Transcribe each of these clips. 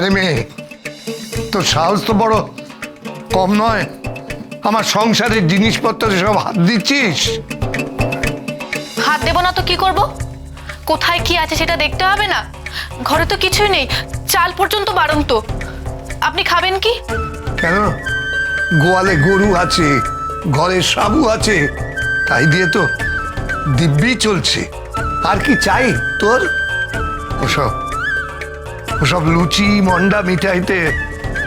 আরে মেয়ে তোর সাহস তো বড়। কম নয় আমার সংসারের জিনিসপত্রে সব হাত দিচ্ছিস। হাত দেবো না তো কি করব? কোথায় কি আছে সেটা দেখতে হবে না? ঘরে তো কিছুই নেই চাল পর্যন্ত বাড়ন্ত। আপনি খাবেন কি? কেন? গোয়ালে গরু আছে ঘরে সাবু আছে তাই দিয়ে তো দিব্যি চলছে। আর কি চাই তোর? ওসব। ওসব লুচি মন্ডা মিঠাইতে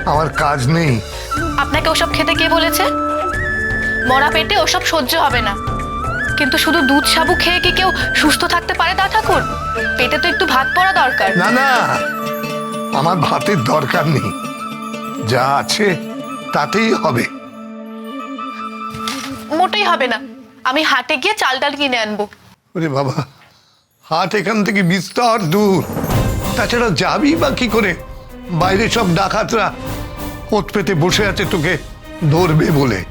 আমার কাজ নেই। আপনাকে ওসব খেতে কে বলেছে? মরা পেটে ওসব সহ্য হবে না। কিন্তু শুধু দুধ সাবু খেয়ে কি কেউ সুস্থ থাকতে পারে দা ঠাকুর? পেটে তো একটু ভাত পড়া দরকার। না না আমার ভাতের দরকার নেই। যা আছে তাতেই হবে। মোটেই হবে না। আমি হাটে গিয়ে চাল ডাল কিনে আনব। ওরে বাবা হাট এখান থেকে বিস্তর দূর। তাছাড়া যাবি বা কি করে? বাইরে সব ডাকাতরা ওত পেতে বসে আছে তোকে ধরবে বলে।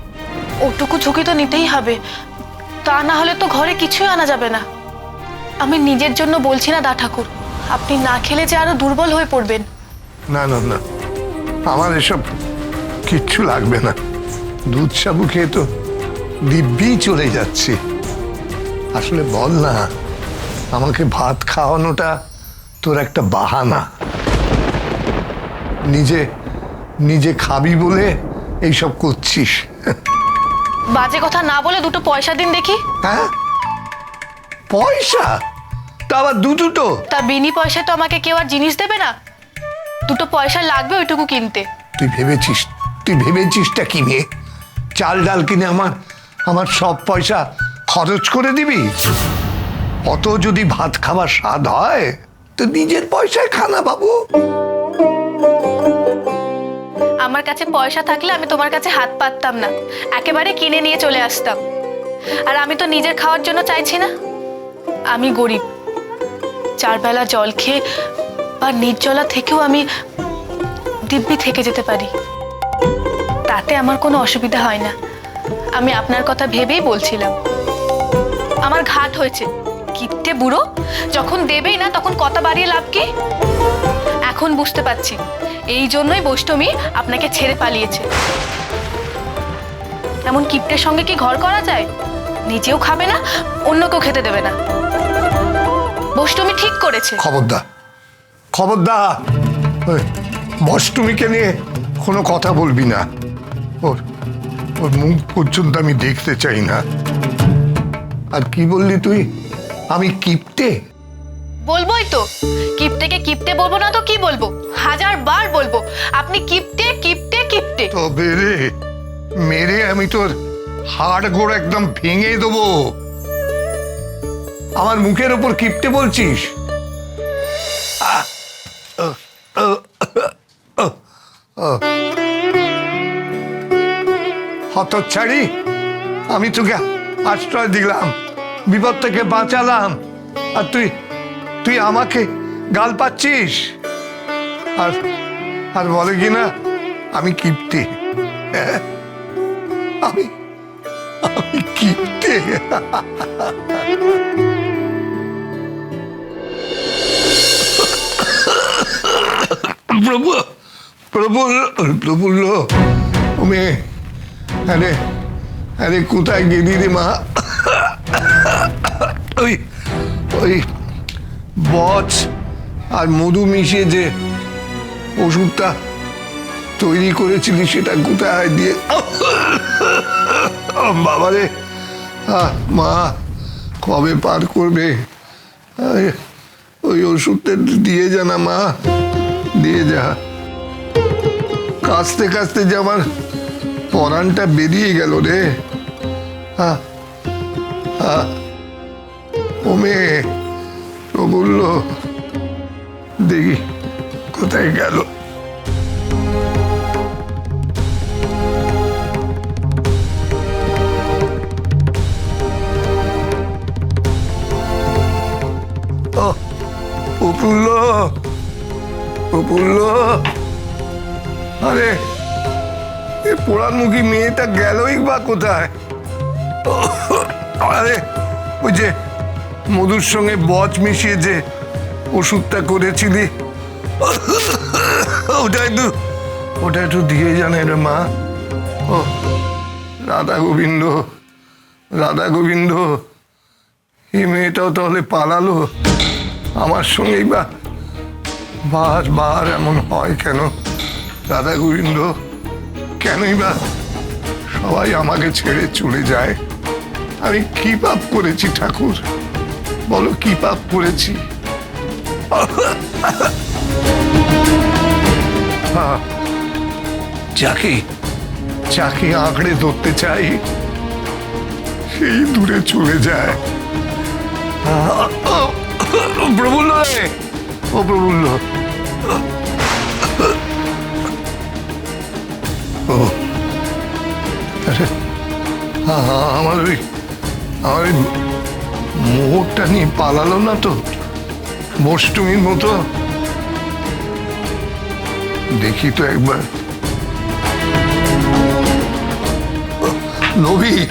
ওটুকু ঝুঁকি তো নিতেই হবে। তা না হলে তো ঘরে কিছুই আনা যাবে না। আমি নিজের জন্য বলছি না দা ঠাকুর। আপনি না খেলে যে আরও দুর্বল হয়ে পড়বেন। না না না। আমার এসব কিচ্ছু লাগবে না। দুধ সাবু খেয়ে তো দিব্যি চলে যাচ্ছে। আসলে বল না আমাকে ভাত খাওয়ানোটা তোর একটা বাহানা। নিজে নিজে খাবি বলে এইসব করছিস। বাজে কথা না বলে দুটো পয়সা দিন দেখি। হ্যাঁ? পয়সা? তা আবার দু দুটো। তা বিনি পয়সায় তো আমাকে কেউ আর জিনিস দেবে না। দুটো পয়সা লাগবে ওইটুকু কিনতে। তুই ভেবেছিস তুই ভেবেছিসটা কি চাল ডাল কিনে আমার আমার সব পয়সা খরচ করে দিবি? অত যদি ভাত খাবার স্বাদ হয় তো নিজের পয়সায় খানা বাবু। আমার কাছে পয়সা থাকলে আমি তোমার কাছে হাত পাততাম না। একেবারে কিনে নিয়ে চলে আসতাম। আর আমি তো নিজের খাওয়ার জন্য চাইছি না। আমি গরিব। চার বেলা জল খেয়ে বা নির্জলা থেকেও আমি দিব্যি থেকে যেতে পারি। তাতে আমার কোনো অসুবিধা হয় না। আমি আপনার কথা ভেবেই বলছিলাম। আমার ঘাট হয়েছে। কিপটে বুড়ো? যখন দেবেই না, তখন কথা বাড়িয়ে লাভ কি? এখন বুঝতে পারছি। এই জন্যই বৈষ্টমী আপনাকে ছেড়ে পালিয়েছে। এমন কিপ্টের সঙ্গে কি ঘর করা যায়? নিজেও খাবে না, অন্যকেও খেতে দেবে না। বৈষ্টমী ঠিক করেছে। খবরদার। ওই বষ্টমীকে নিয়ে কোনো কথা বলবি না। ওর ওর মুখ পর্যন্ত আমি দেখতে চাই না। আর কি বললি তুই? আমি কিপটে? বলবোই তো। কিপ্টেকে কিপ্টে বলব না তো কি বলব? হাজার বার বলব। আপনি কিপ্টে কিপ্টে কিপ্টে। তবে রে মেরে আমি তোর হাড় গোড় একদম ভেঙে দেবো। আমার মুখের ওপর কিপটে বলছিস। হতচ্ছাড়ি আমি তোকে আশ্রয় দিলাম। বিপদ থেকে বাঁচালাম। আর তুই তুই আমাকে গাল পাচ্ছিস? আর আর বলে কি না, আমি কিপ্টে? আমি আমি কিপ্টে প্রভু প্রফুল্ল প্রফুল্ল আরে আরে কোথায় গেলি রে মা? ওই ওই বচ আর মধু মিশিয়ে যে ওষুধটা তৈরি করেছিলি সেটা কোথায় দিয়ে বাবারে। আহ, মা কবে পার করবে? ওই ওষুধটা দিয়ে যা না মা। দিয়ে যা। কাঁচতে কাঁচতে যে আমার পরানটা বেরিয়ে গেল রে। আহ, আহ, ওমে প্রবুল্ল দেখি কোথায় গেল? ও প্রফুল্ল প্রফুল্ল আরে এ পোড়ানমুখী মেয়েটা গেলই বা কোথায়? আরে যে মধুর সঙ্গে বচ মিশিয়ে যে ওষুধটা করেছিলি, ওটা একটু ওটা একটু দিয়ে জানে রে মা। ও, রাধা গোবিন্দ রাধা গোবিন্দ, এই মেয়েটাও তাহলে পালালো? আমার সঙ্গেই বা বার বার এমন হয় কেন? রাধা গোবিন্দ, কেনই বা সবাই আমাকে ছেড়ে চলে যায়? আমি কি পাপ করেছি ঠাকুর? বলো কি পাপ করেছি? যাকে যাকে আঁকড়ে ধরতে চাই, সেই দূরে চলে যায়। প্রফুল্ল রে, ও প্রফুল্ল। ও আমার ওই, আমার মোহরটা নিয়ে পালালো না তো? বষ্টমীর মতো? দেখি তো একবার। লোভী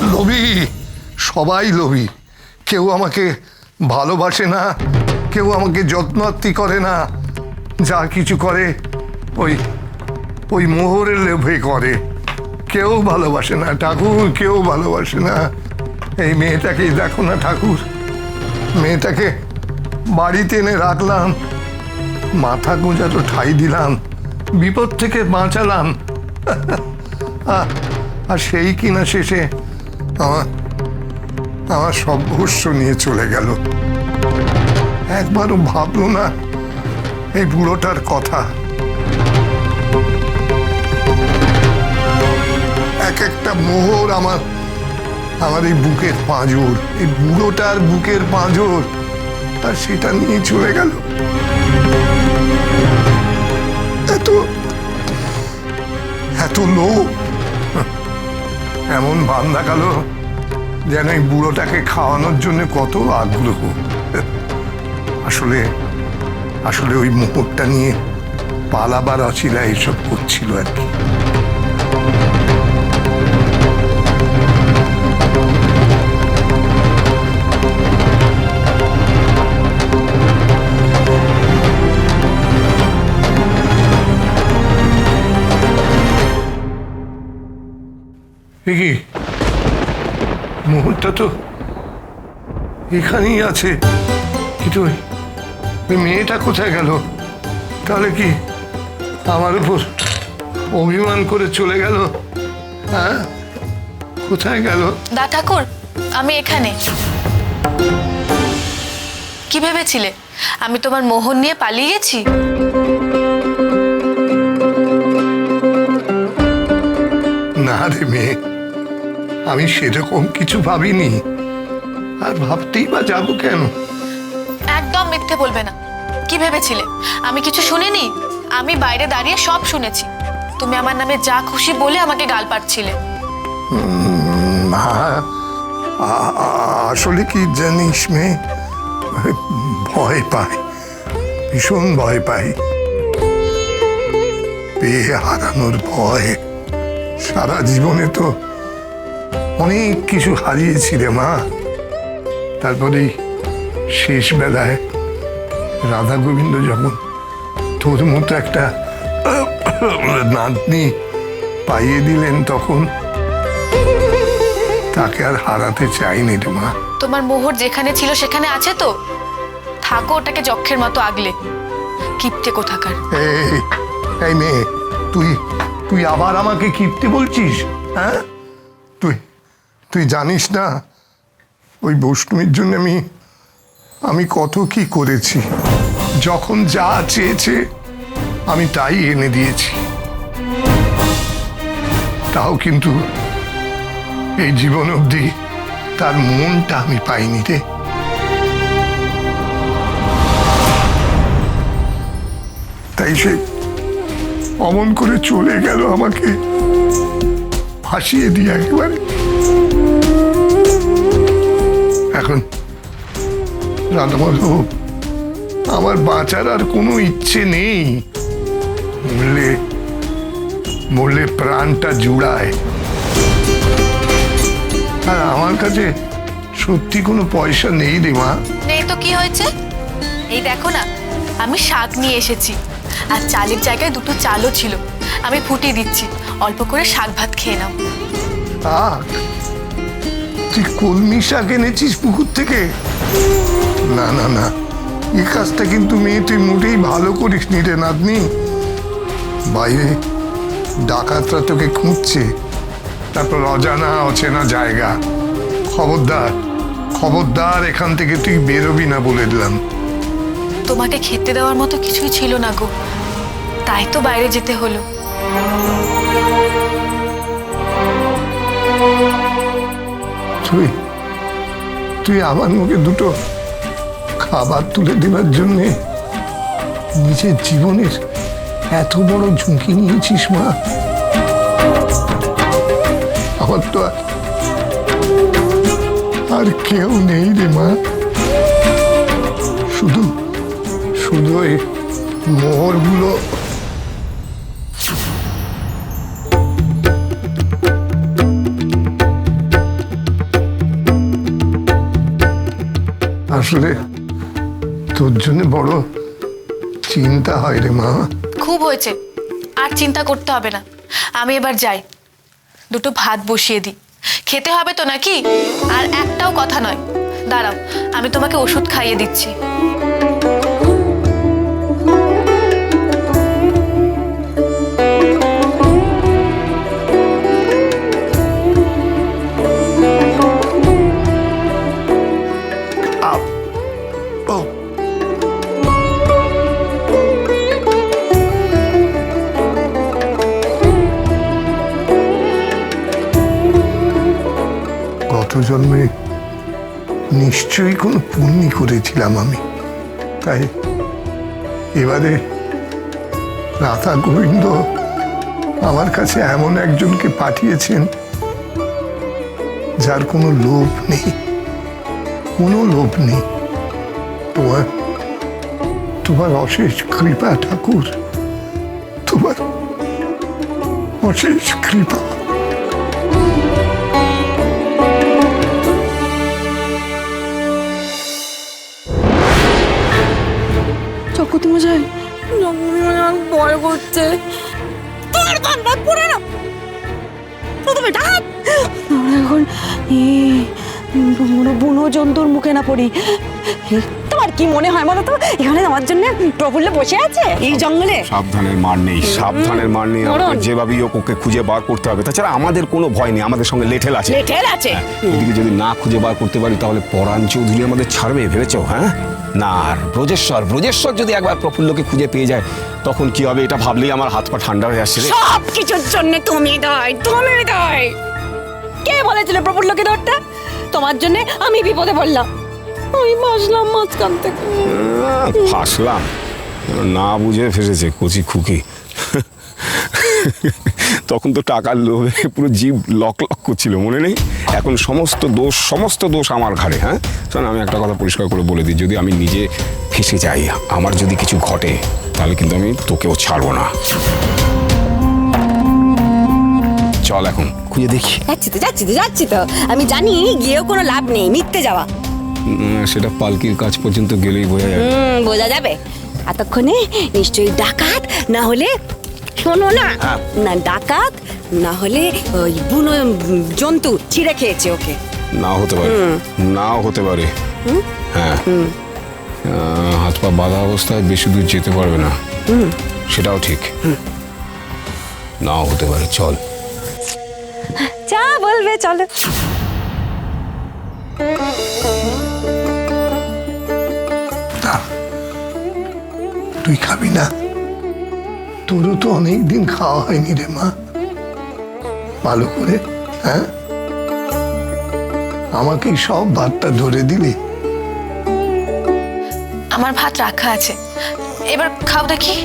লোভী, সবাই লোভী। কেউ আমাকে ভালোবাসে না, কেউ আমাকে যত্নার্থী করে না। যা কিছু করে, ওই ওই মোহরের লোভে করে। কেউ ভালোবাসে না, ঠাকুর, কেউ ভালোবাসে না। এই মেয়েটাকেই দেখো না ঠাকুর। মেয়েটাকে বাড়িতে এনে রাখলাম। মাথা গোঁজা তো ঠাই দিলাম। বিপদ থেকে বাঁচালাম। আর সেই কিনা শেষে আমার আমার সব ভস্য নিয়ে চলে গেল। একবারও ভাবলো না এই বুড়োটার কথা। এক একটা মোহর আমার আমার এই বুকের পাঁজর, এই বুড়োটার বুকের পাঁজর, আর সেটা নিয়ে চলে গেল। এত এত লোক এমন ভান দেখাল যেন এই বুড়োটাকে খাওয়ানোর জন্য কত আগ্রহ। আসলে আসলে ওই মুহূর্তটা নিয়ে পালাবার অচিলা এইসব করছিল আর কি। কি মুহূর্তটা তো এখানেই আছে। কিন্তু ওই মেয়েটা কোথায় গেল? তাহলে কি আমার উপর অভিমান করে চলে গেল? হ্যাঁ? কোথায় গেল? দা ঠাকুর আমি এখানে। কি ভেবেছিলে? আমি তোমার মোহর নিয়ে পালিয়ে গেছি? না রে মেয়ে আমি সেরকম কিছু ভাবিনি। আর ভাবতেই বা যাব কেন? একদম মিথ্যে বলবে না। কি ভেবেছিলে? আমি কিছু শুনিনি? আমি বাইরে দাঁড়িয়ে সব শুনেছি। তুমি আমার নামে যা খুশি বলে আমাকে গাল পাচ্ছিলে আসলে কি জানিস মেয়ে? ভয় পাই ভীষণ ভয় পাই। পেয়ে হারানোর ভয় সারা জীবনে তো অনেক কিছু হারিয়েছি রে মা। তারপরেই শেষ বেলায় রাধা গোবিন্দ যখন তোর মতো একটা নাতনি পাইয়ে দিলেন তখন তাকে আর হারাতে চাইনি রে মা। তোমার মোহর যেখানে ছিল সেখানে আছে তো? থাকো ওটাকে যক্ষের মতো আগলে। কিপ্টে কোথাকার? এই মেয়ে তুই তুই আবার আমাকে কিপ্টে বলছিস হ্যাঁ? তুই জানিস না? ওই বৈষ্ণবীর জন্য আমি আমি কত কি করেছি। যখন যা চেয়েছে, আমি তাই এনে দিয়েছি। তাও কিন্তু এই জীবন অবধি তার মনটা আমি পাইনি রে। তাই সে অমন করে চলে গেল আমাকে। ফাঁসিয়ে দিয়ে একেবারে। এখন রাধামাধব আমার বাঁচার আর কোনো ইচ্ছে নেই। মরলে মরলে প্রাণটা জুড়ায়। আর আমার কাছে সত্যি কোনো পয়সা নেই রে মা। নেই তো কি হয়েছে? এই দেখো না আমি শাক নিয়ে এসেছি। আর চালের জায়গায় দুটো চালও ছিল। আমি ফুটিয়ে দিচ্ছি। অল্প করে শাক ভাত খেয়ে নাও। শাক তুই কলমি শাক এনেছিস পুকুর থেকে? না না না। এই কাজটা কিন্তু মেয়ে তুই মোটেই ভালো করিস নি রে নাতনি। বাইরে ডাকাতরা তোকে খুঁজছে। তারপর অজানা অচেনা জায়গা। খবরদার খবরদার এখান থেকে তুই বেরোবি না বলে দিলাম। তোমাকে খেতে দেওয়ার মতো কিছুই ছিল না গো। তাই তো বাইরে যেতে হলো। তুই তুই আমার মুখে দুটো খাবার তুলে দেবার জন্যে নিজের জীবনের এত বড় ঝুঁকি নিয়েছিস, মা। আমার তো আর- কেউ নেই রে, মা। শুধু শুধু এই মোহরগুলো আসলে তোর জন্য বড় চিন্তা হয় রে মা। খুব হয়েছে। আর চিন্তা করতে হবে না। আমি এবার যাই। দুটো ভাত বসিয়ে দিই। খেতে হবে তো নাকি? আর একটাও কথা নয়। দাঁড়াও, আমি তোমাকে ওষুধ খাইয়ে দিচ্ছি। গত জন্মে নিশ্চয়ই কোনো পুণ্যি করেছিলাম আমি। তাই এবারে রাধা গোবিন্দ আমার কাছে এমন একজনকে পাঠিয়েছেন, যার কোনো লোভ নেই, কোনো লোভ নেই। তোমার তোমার অশেষ কৃপা ঠাকুর, তোমার অশেষ কৃপা। আমার ভয় করছে। তোমার কান্না করে না। প্রথমে ডাক। এখন কোনো বুনো জন্তুর মুখে না পড়ি। তোমার কি মনে হয় বলো তো? এখানে আমার জন্য প্রফুল্ল বসে আছে? এই জঙ্গলে? সাবধানের মার নেই সাবধানের মার নেই। আমাদের। যেভাবেই হোক ওকে খুঁজে বার করতে হবে। তাছাড়া আমাদের কোনো ভয় নেই আমাদের সঙ্গে লেঠেল আছে। লেঠেল আছে। ওদিকে যদি না খুঁজে বার করতে পারি তাহলে পরাণ চৌধুরী আমাদের ছাড়বে ভেবেছো? হ্যাঁ? না আর ব্রজেশ্বর ব্রজেশ্বর যদি একবার প্রফুল্লকে খুঁজে পেয়ে যায় তখন কি হবে? এটা ভাবলেই আমার হাত পা ঠান্ডা হয়ে আসছে রে। সব কিছুর জন্য তুমি দায় তুমি দায় কে বলেছিল প্রফুল্লকে ধরতে? তোমার জন্য আমি বিপদে পড়লাম। আমি বাসলাম মাঝখান থেকে। আহ, ফাঁসলাম না বুঝে ফেসেছে কচি খুকি। তখন তো টাকার লোভে পুরো জীব লক লক করছিল মনে নেই? এখন সমস্ত দোষ সমস্ত দোষ আমার ঘাড়ে হ্যাঁ? শোন আমি একটা কথা পরিষ্কার করে বলে দিই যদি আমি নিজে ফেসে যাই আমার যদি কিছু ঘটে তাহলে কিন্তু আমি তোকেও ছাড়বো না। চল এখন খুঁজে দেখি। যাচ্ছি তো যাচ্ছি তো যাচ্ছি তো। আমি জানি গিয়েও কোনো লাভ নেই মিথ্যে যাওয়া। সেটা পালকির কাজ পর্যন্ত গেলেই বোঝা যাবে। বোঝা যাবে। এতক্ষণে নিশ্চয়ই ডাকাত না হলে শোনো না হ্যাঁ। না ডাকাত না হলে ওই বুনো জন্তু ছিঁড়ে খেয়েছে ওকে। নাও হতে পারে। নাও হতে পারে। হ্যাঁ। হাত পা বাঁধা অবস্থায় বেশি দূর যেতে পারবে না। সেটাও ঠিক। নাও হতে পারে চল। যা বলবে চলো। না তুই খাবি না। তোরও তো অনেক দিন খাওয়া হয়নি রে মা। ভালো করে হ্যাঁ? আমাকে সব ভাতটা ধরে দিলি আমার ভাত রাখা আছে। এবার খাও দেখি।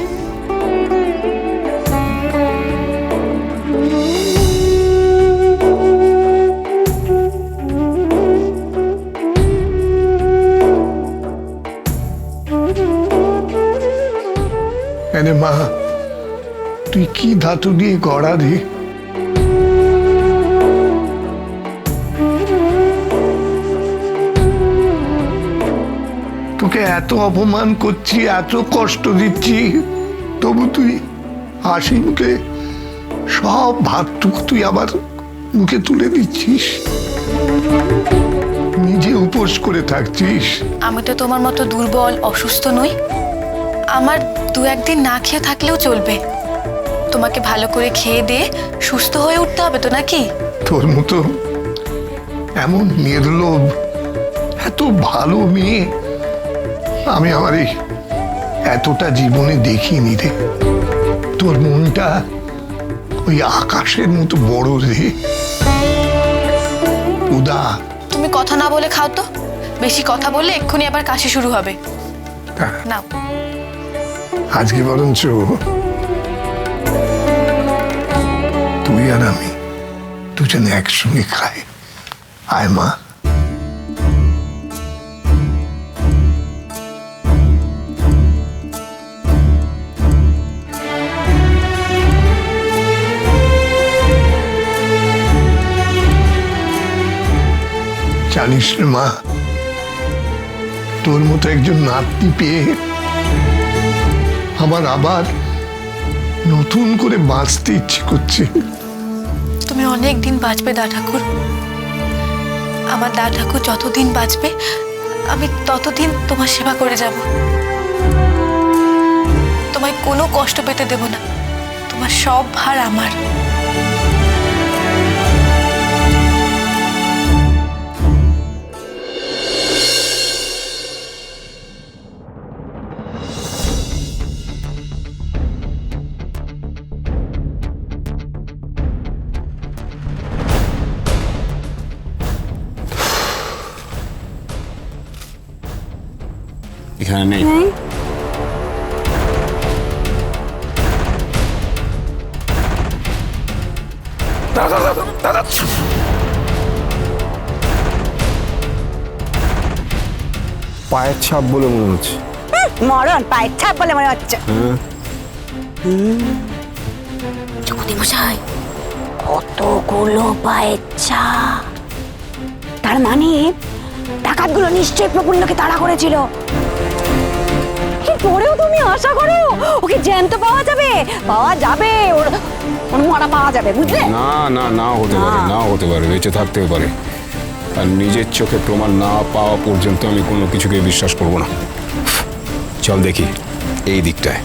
মা তুই কি ধাতু দিয়ে গড়া রে? তোকে এত অপমান করছি, এত কষ্ট দিচ্ছি, তবু তুই হাসি মুখে সব ভাতটুকু তুই আবার মুখে তুলে দিচ্ছিস। নিজে উপোস করে থাকছিস। আমি তো তোমার মতো দুর্বল, অসুস্থ নই। আমার দু একদিন না খেয়ে থাকলেও চলবে। তোমাকে ভালো করে খেয়ে দিয়ে সুস্থ হয়ে উঠতে হবে তো নাকি? তোর মতো এমন নির্লোভ এত ভালো মেয়ে আমি আমার এই এতটা জীবনে দেখিনি রে। তোর মনটা ওই আকাশের মতো বড় রে। উদা। তুমি কথা না বলে খাও তো। বেশি কথা বললে এক্ষুনি আবার কাশি শুরু হবে। নাও। আজকে বরঞ্চ তুই আর আমি দুজনে একসঙ্গে খাই। আয় মা। জানিস মা, তোর মতো একজন নাতনি পেয়ে আমার আবার নতুন করে বাঁচতে ইচ্ছে করছে। তুমি অনেক দিন বাঁচবে, দা ঠাকুর। আমার দা ঠাকুর যতদিন বাঁচবে, আমি ততদিন তোমার সেবা করে যাব। তোমায় কোনো কষ্ট পেতে দেব না। তোমার সব ভার আমার। এখানে নেই। পায়ের ছাপ বলে মনে হচ্ছে। মরণ পায়ের ছাপ বলে মনে হচ্ছে। হ্যাঁ। মশাই কতগুলো পায়ের ছাপ? তার মানে ডাকাতগুলো নিশ্চয়ই প্রফুল্লকে তাড়া করেছিল। পরেও তুমি আশা করো? ওকে জ্যান্ত পাওয়া যাবে পাওয়া যাবে ওর ওর মরা পাওয়া যাবে বুঝলে? না না না হতে পারে না। হতে পারে বেঁচে থাকতেও পারে। আর নিজের চোখে প্রমাণ না পাওয়া পর্যন্ত আমি কোনো কিছুকে বিশ্বাস করব না। চল দেখি এই দিকটায়।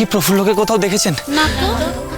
কি প্রফুল্লকে কোথাও দেখেছেন? আর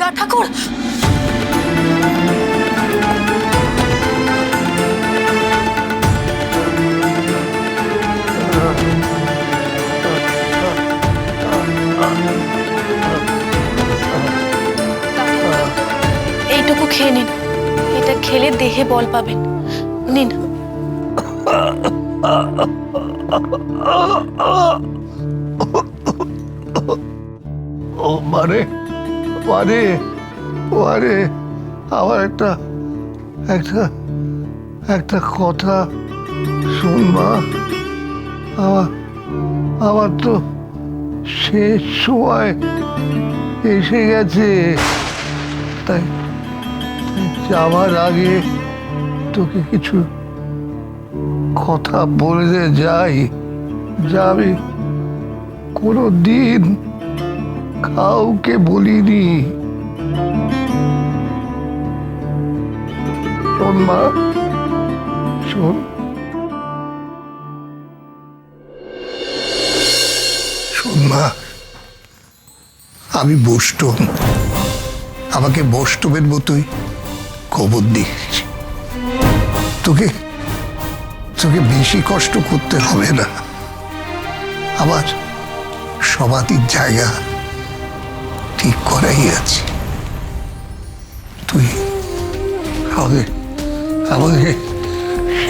দা ঠাকুর। এইটুকু খেয়ে নিন। এটা খেলে দেহে বল পাবেন। নিন। ও মানে মানে ও আরে আমার একটা একটা একটা কথা শোন মা। আমার আমার তো শেষ সময় এসে গেছে। তাই যাওয়ার আগে তোকে কিছু কথা বলে যাই। যা আমি কোনো দিন কাউকে বলিনি। আমি বষ্টম আমাকে বষ্টমের মতোই খবর দিয়েছি তোকে তোকে বেশি কষ্ট করতে হবে না। আবার সমাধির জায়গা ঠিক করাই আছে। তুই আমাকে আমাকে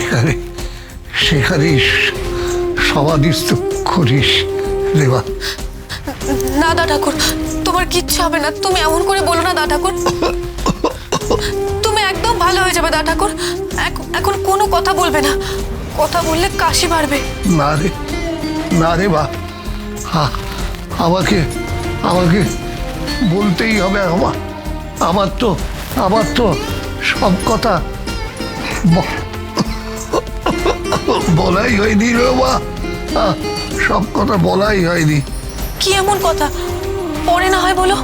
সেখানে সেখানেই সমাধিস্থ করিস রেবা না দা ঠাকুর তোমার কিচ্ছু হবে না। তুমি এমন করে বলো না দা ঠাকুর। তুমি একদম ভালো হয়ে যাবে দা ঠাকুর। এখ- এখন কোনো কথা বলবে না। কথা বললে কাশি বাড়বে। না রে না রে বা আমাকে আমাকে বলতেই হবে আমার আমার তো আমার তো সব কথা বলাই হয়নি রে বা সব কথা বলাই হয়নি। কি এমন কথা? পরে না হয় বলো।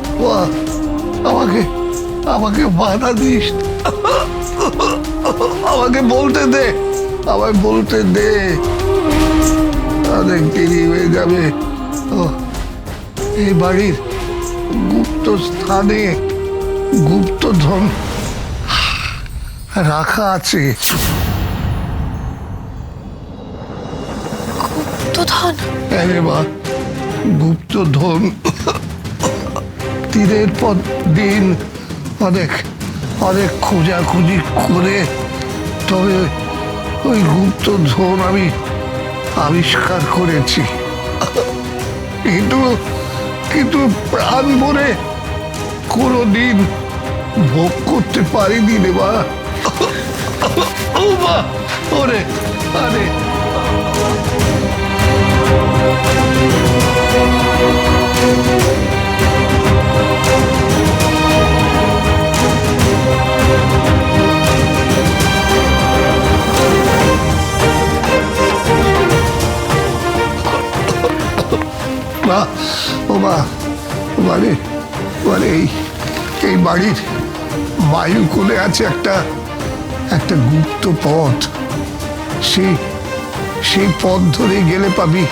আমাকে আমাকে বাধা দিস। আমাকে বলতে দে আমায় বলতে দে। অনেক দেরি হয়ে যাবে। ও, এই বাড়ির গুপ্ত স্থানে গুপ্তধন রাখা আছে। তো ধন আরে বা গুপ্তধন। দিনের পর দিন অনেক অনেক খোঁজাখুঁজি করে তবে ওই গুপ্তধন আমি আবিষ্কার করেছি। কিন্তু কিন্তু প্রাণ ভরে কোনো দিন ভোগ করতে পারিনি রে বা ওরে আরে। মা ও মা মানে মানে এই এই বাড়ির বায়ু কোলে আছে একটা একটা গুপ্ত পথ। সেই সেই পথ ধরে গেলে পাবি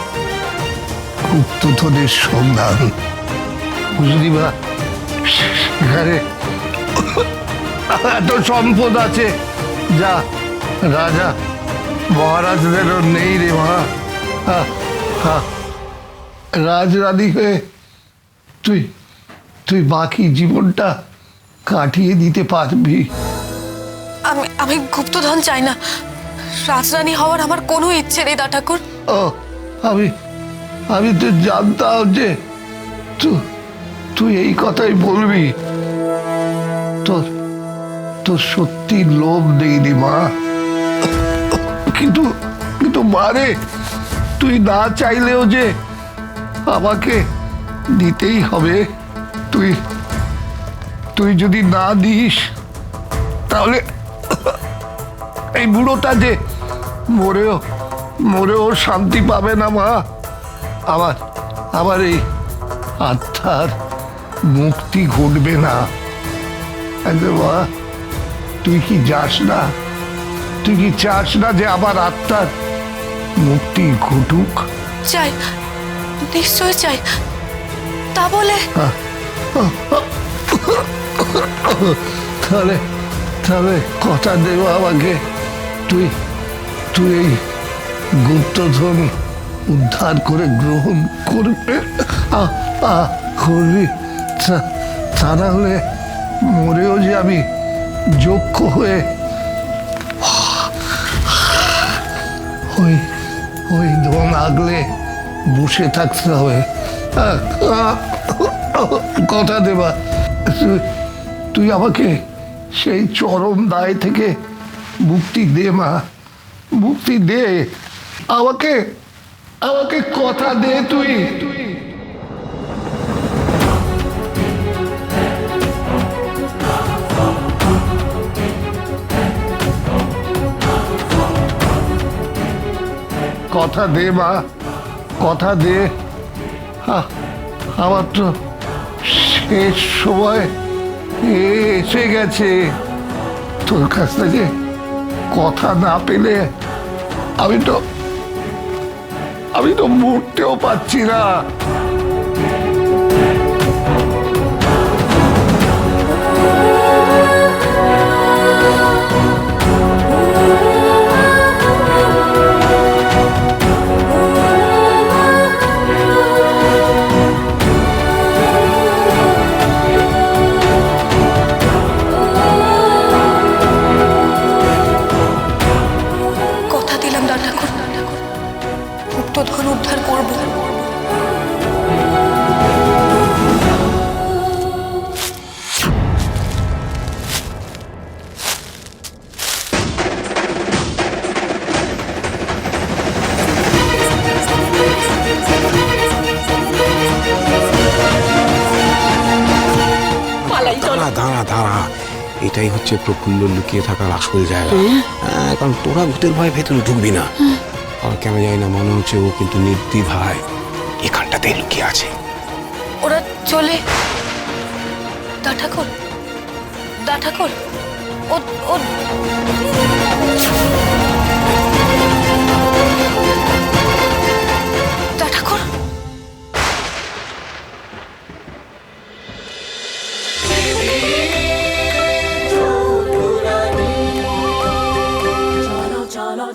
গুপ্তধনের সন্ধান। বুঝলি বা সেখানে এত সম্পদ আছে। যা রাজা মহারাজদেরও নেই রে মা। হা, হা। রাজরানী হয়ে তুই তুই বাকি জীবনটা কাটিয়ে দিতে পারবি। আমি আমি গুপ্তধন চাই না। রাজরানী হওয়ার আমার কোনো ইচ্ছে নেই দা ঠাকুর। ও আমি আমি তো জানতাম যে তুই তুই এই কথাই বলবি। তোর তোর সত্যি লোভ নেই মা। কিন্তু কিন্তু মারে তুই না চাইলেও যে আমাকে দিতেই হবে। তুই তুই যদি না দিস, তাহলে এই বুড়োটা যে মরেও মরেও শান্তি পাবে না মা। আমার আমার এই আত্মার মুক্তি ঘটবে না। মা, তুই কি যাস না? তুই কি চাস না যে আমার আত্মার মুক্তি ঘটুক? চাই নিশ্চয় চাই। তা বলে তাহলে তাহলে কথা দেব আমাকে। তুই তুই এই গুপ্তধন উদ্ধার করে গ্রহণ করবে। করবি। তা না হলে মরেও যে আমি যোগ্য হয়ে ওই ওই ধন আগলে বসে থাকতে হবে। কথা দেবা তুই আমাকে সেই চরম দায় থেকে মুক্তি দে মা, মুক্তি দে। আমাকে আমাকে কথা দে তুই। কথা দে মা। কথা দে আমার তো শেষ সময় এসে গেছে। তোর কাছ থেকে কথা না পেলে আমি তো আমি তো মরতেও পারছি না। এটাই হচ্ছে প্রফুল্ল লুকিয়ে থাকার আসল জায়গা। হ্যাঁ, কারণ তোরা ভূতের ভয়ে ভেতরে ঢুকবি না। আর কেন জানি না মনে হচ্ছে ও কিন্তু নির্দি ভাই এখানটাতেই লুকিয়ে আছে। ওরা চলে। দা ঠাকুর দা ঠাকুর ও ও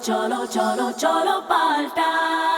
cholo, cholo, cholo, paltai.